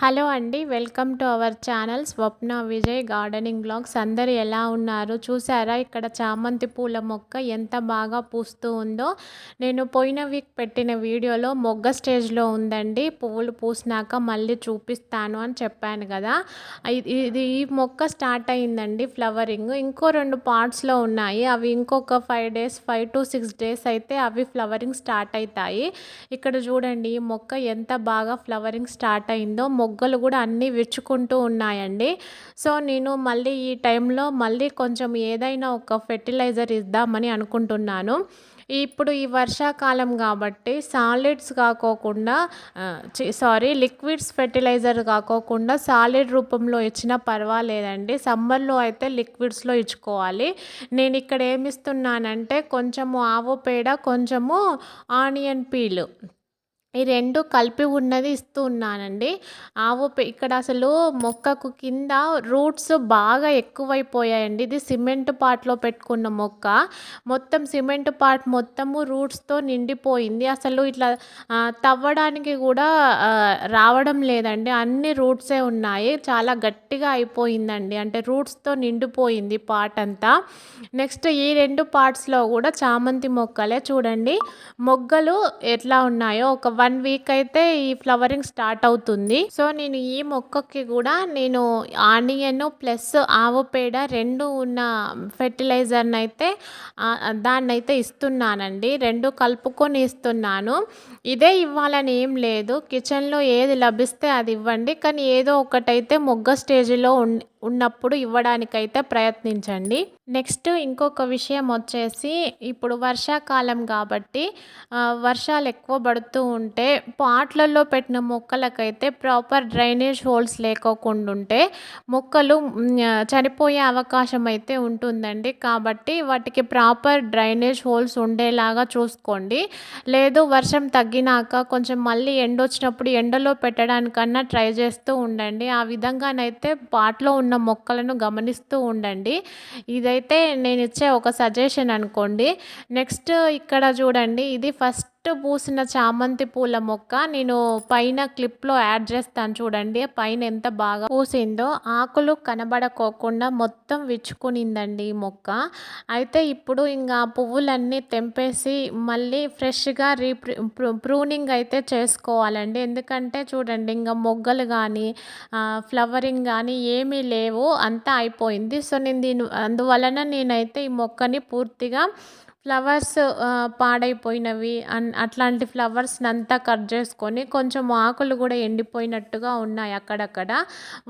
Hello అండి welcome to our channel Swapna Vijay gardening blogs. అందరు ఎలా ఉన్నారు? చూసారా ఇక్కడ చామంతి పూల మొక్క ఎంత బాగా పూస్తూ ఉందో? నేను పోయిన వీక్ పెట్టిన వీడియోలో మొగ్గ స్టేజ్లో ఉందండి. పువ్వులు పూసినాక మళ్ళీ చూపిస్తాను అని చెప్పాను కదా. ఇది ఈ మొక్క స్టార్ట్ అయిందండి ఫ్లవరింగ్. ఇంకో రెండు పార్ట్స్లో ఉన్నాయి. అవి ఇంకొక five days five to six days అయితే అవి ఫ్లవరింగ్ స్టార్ట్ అవుతాయి ఇక్కడ చూడండి ఈ మొక్క ఎంత బాగా ఫ్లవరింగ్ స్టార్ట్ అయిందో. మొగ్గలు కూడా అన్నీ విచ్చుకుంటూ ఉన్నాయండి. సో నేను మళ్ళీ ఈ టైంలో మళ్ళీ కొంచెం ఏదైనా ఒక ఫెర్టిలైజర్ ఇద్దామని అనుకుంటున్నాను. ఇప్పుడు ఈ వర్షాకాలం కాబట్టి సాలిడ్స్ కాకోకుండా సారీ లిక్విడ్స్ ఫెర్టిలైజర్ కాకోకుండా సాలిడ్ రూపంలో ఇచ్చినా పర్వాలేదండి. సమ్మర్లో అయితే లిక్విడ్స్లో ఇచ్చుకోవాలి. నేను ఇక్కడ ఏమిస్తున్నానంటే కొంచెము ఆవు పేడ కొంచెము ఆనియన్ పీల్. ఈ రెండు కలిపి ఉన్నది ఇస్తూ ఉన్నానండి. ఆవు ఇక్కడ అసలు మొక్కకు కింద రూట్స్ బాగా ఎక్కువైపోయాయండి. ఇది సిమెంట్ పాట్లో పెట్టుకున్న మొక్క. మొత్తం సిమెంట్ పాట్ మొత్తము రూట్స్తో నిండిపోయింది. అసలు ఇట్లా తవ్వడానికి కూడా రావడం లేదండి. అన్ని రూట్సే ఉన్నాయి. చాలా గట్టిగా అయిపోయిందండి. అంటే రూట్స్తో నిండిపోయింది పాట్ అంతా. నెక్స్ట్ ఈ రెండు పార్ట్స్లో కూడా చామంతి మొక్కలే చూడండి. మొగ్గలు ఎట్లా ఉన్నాయో ఒక వన్ వీక్ అయితే ఈ ఫ్లవరింగ్ స్టార్ట్ అవుతుంది. సో నేను ఈ మొక్కకి కూడా నేను ఆనియన్ ప్లస్ ఆవు పేడ రెండు ఉన్న ఫెర్టిలైజర్ని అయితే దాన్ని అయితే ఇస్తున్నానండి. రెండు కలుపుకొని ఇస్తున్నాను. ఇదే ఇవ్వాలని ఏం లేదు. కిచెన్లో ఏది లభిస్తే అది ఇవ్వండి. కానీ ఏదో ఒకటైతే మొగ్గ స్టేజ్లో ఉన్నప్పుడు ఇవ్వడానికైతే ప్రయత్నించండి. నెక్స్ట్ ఇంకొక విషయం వచ్చేసి ఇప్పుడు వర్షాకాలం కాబట్టి వర్షాలు ఎక్కువ పడుతూ ఉంటే పాట్లలో పెట్టిన మొక్కలకైతే ప్రాపర్ డ్రైనేజ్ హోల్స్ లేకోకుండా ఉంటే మొక్కలు చనిపోయే అవకాశం అయితే ఉంటుందండి. కాబట్టి వాటికి ప్రాపర్ డ్రైనేజ్ హోల్స్ ఉండేలాగా చూసుకోండి. లేదు వర్షం తగ్గినాక కొంచెం మళ్ళీ ఎండ వచ్చినప్పుడు ఎండలో పెట్టడానికన్నా ట్రై చేస్తూ ఉండండి. ఆ విధంగానైతే పాట్లో ఉన్న మొక్కలను గమనిస్తూ ఉండండి. ఇదైతే నేను ఇచ్చే ఒక సజెషన్ అనుకోండి. నెక్స్ట్ ఇక్కడ చూడండి. ఇది ఫస్ట్ పూసిన చామంతి పూల మొక్క నేను పైన క్లిప్లో యాడ్ చేస్తాను చూడండి. పైన ఎంత బాగా పూసిందో ఆకులు కనబడకోకుండా మొత్తం విచ్చుకునిందండి ఈ మొక్క. అయితే ఇప్పుడు ఇంకా పువ్వులన్నీ తెంపేసి మళ్ళీ ఫ్రెష్గా రీప్రి ప్రూనింగ్ అయితే చేసుకోవాలండి. ఎందుకంటే చూడండి ఇంకా మొగ్గలు కానీ ఫ్లవరింగ్ కానీ ఏమీ లేవు. అంతా అయిపోయింది. సో నేను దీని అందువలన నేనైతే ఈ మొక్కని పూర్తిగా ఫ్లవర్స్ పాడైపోయినవి అన్ అట్లాంటి ఫ్లవర్స్ని అంతా కట్ చేసుకొని కొంచెం ఆకులు కూడా ఎండిపోయినట్టుగా ఉన్నాయి అక్కడక్కడ.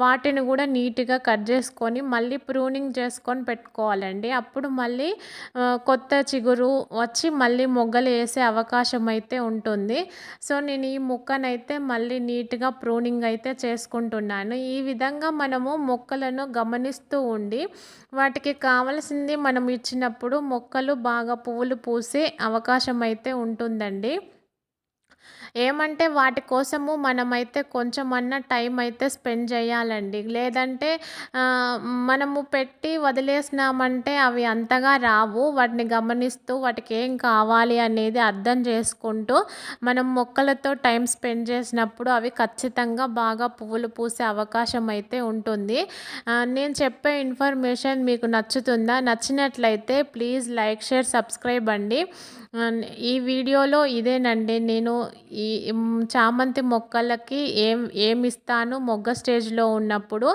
వాటిని కూడా నీట్గా కట్ చేసుకొని మళ్ళీ ప్రూనింగ్ చేసుకొని పెట్టుకోవాలండి. అప్పుడు మళ్ళీ కొత్త చిగురు వచ్చి మళ్ళీ మొగ్గలు వేసే అవకాశం అయితే ఉంటుంది. సో నేను ఈ మొక్కనైతే మళ్ళీ నీట్గా ప్రూనింగ్ అయితే చేసుకుంటున్నాను. ఈ విధంగా మనము మొక్కలను గమనిస్తూ ఉండి వాటికి కావలసింది మనం ఇచ్చినప్పుడు మొక్కలు బాగా పువ్వులు పూసే అవకాశం అయితే ఉంటుందండి. ఏమంటే వాటి కోసము మనమైతే కొంచెమన్నా టైం అయితే స్పెండ్ చేయాలండి. లేదంటే మనము పెట్టి వదిలేసినామంటే అవి అంతగా రావు. వాటిని గమనిస్తూ వాటికి ఏం కావాలి అనేది అర్థం చేసుకుంటూ మనం మొక్కలతో టైం స్పెండ్ చేసినప్పుడు అవి ఖచ్చితంగా బాగా పువ్వులు పూసే అవకాశం అయితే ఉంటుంది నేను చెప్పే ఇన్ఫర్మేషన్ మీకు నచ్చుతుందా? నచ్చినట్లయితే ప్లీజ్ లైక్ షేర్ సబ్స్క్రైబ్ అండి. ఈ వీడియోలో ఇదేనండి. నేను ఈ చామంతి మొక్కలకి ఏం ఏమి ఇస్తాను మొగ్గ స్టేజ్లో ఉన్నప్పుడు.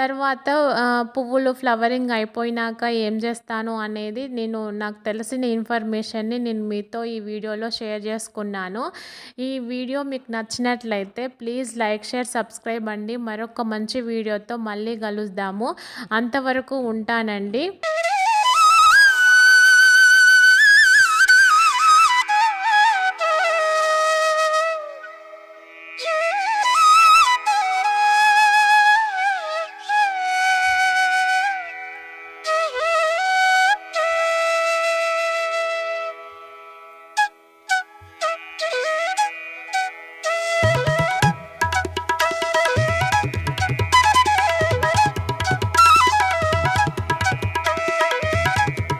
తర్వాత పువ్వులు ఫ్లవరింగ్ అయిపోయినాక ఏం చేస్తాను అనేది నేను నాకు తెలిసిన ఇన్ఫర్మేషన్ని నేను మీతో ఈ వీడియోలో షేర్ చేసుకున్నాను. ఈ వీడియో మీకు నచ్చినట్లయితే ప్లీజ్ లైక్ షేర్ సబ్స్క్రైబ్ అండి. మరొక మంచి వీడియోతో మళ్ళీ కలుద్దాము. అంతవరకు ఉంటానండి.